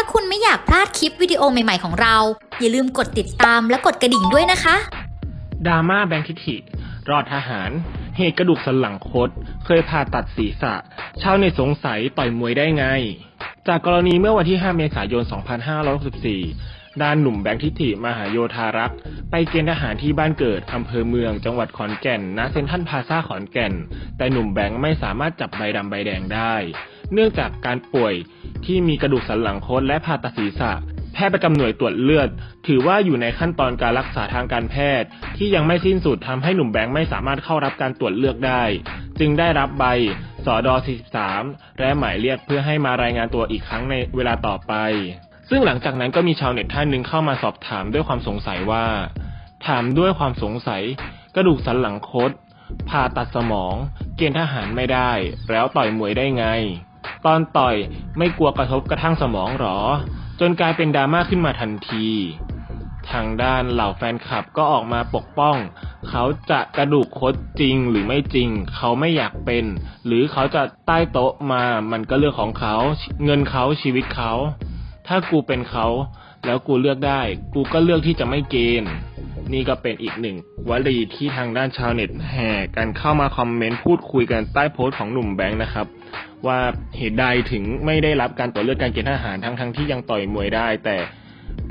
าคุณไม่อยากพลาดคลิปวิดีโอใหม่ ๆ ของเรา อย่าลืมกดติดตามและกดกระดิ่งด้วยนะคะดราม่าแบงค์ทิฐิ รอดทหาร เหตุกระดูกสันหลังคด เคยผ่าตัดศีรษะ ชาวเน็ตสงสัยต่อยมวยได้ไง จากกรณีเมื่อวันที่ 5 เมษายน 2564 ด้านหนุ่มแบงค์ทิฐิมหาโยธารักษ์ ไปเกณฑ์ทหารที่บ้านเกิด อำเภอเมือง จังหวัดขอนแก่น ณ เซ็นทรัลพาซาขอนแก่น แต่หนุ่มแบงค์ไม่สามารถจับใบดำใบแดงได้ เนื่องจากการป่วย ที่มีกระดูกสันหลังคดและผ่าตัดศีรษะ แพทย์ประจำหน่วยตรวจเลือด ถือว่าอยู่ในขั้นตอนการรักษาทางการแพทย์ ที่ยังไม่สิ้นสุดทำให้หนุ่มแบงค์ไม่สามารถเข้ารับการตรวจเลือกได้ จึงได้รับใบสอดอ43 และหมายเรียกเพื่อให้มารายงานตัวอีกครั้งในเวลาต่อไป ซึ่งหลังจากนั้นก็มีชาวเน็ตท่านหนึ่งเข้ามาสอบถามด้วยความสงสัยว่า ถามด้วยความสงสัย กระดูกสันหลังคดผ่าตัดสมอง เกณฑ์ทหารไม่ได้ แล้วต่อยมวยได้ไง ตอนต่อยไม่กลัวกระทบกระทั่งสมองหรอ จนกลายเป็นดราม่าขึ้นมาทันที ทางด้านเหล่าแฟนคลับก็ออกมาปกป้อง เขาจะกระดูกคดจริงหรือไม่จริง เขาไม่อยากเป็น หรือเขาจะใต้โต๊ะมามันก็เรื่องของเขา เงินเขาชีวิตเขา ถ้ากูเป็นเขา แล้วกูเลือกได้ กูก็เลือกที่จะไม่เกณฑ์นี่ก็เป็นอีกหนึ่งวลีที่ทางด้านชาวเน็ตแห่กันเข้ามาคอมเมนต์พูดคุยกันใต้โพสต์ของหนุ่มแบงค์นะครับ ว่าเหตุใดถึงไม่ได้รับการตรวจเลือกการเกณฑ์ทหารทั้งทั้งที่ยังต่อยมวยได้ แต่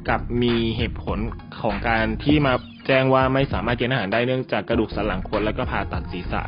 กับมีเหตุผลของการที่มาแจ้งว่าไม่สามารถเกณฑ์ทหารได้เนื่องจากกระดูกสันหลังคดแล้วก็ผ่าตัดศีรษะ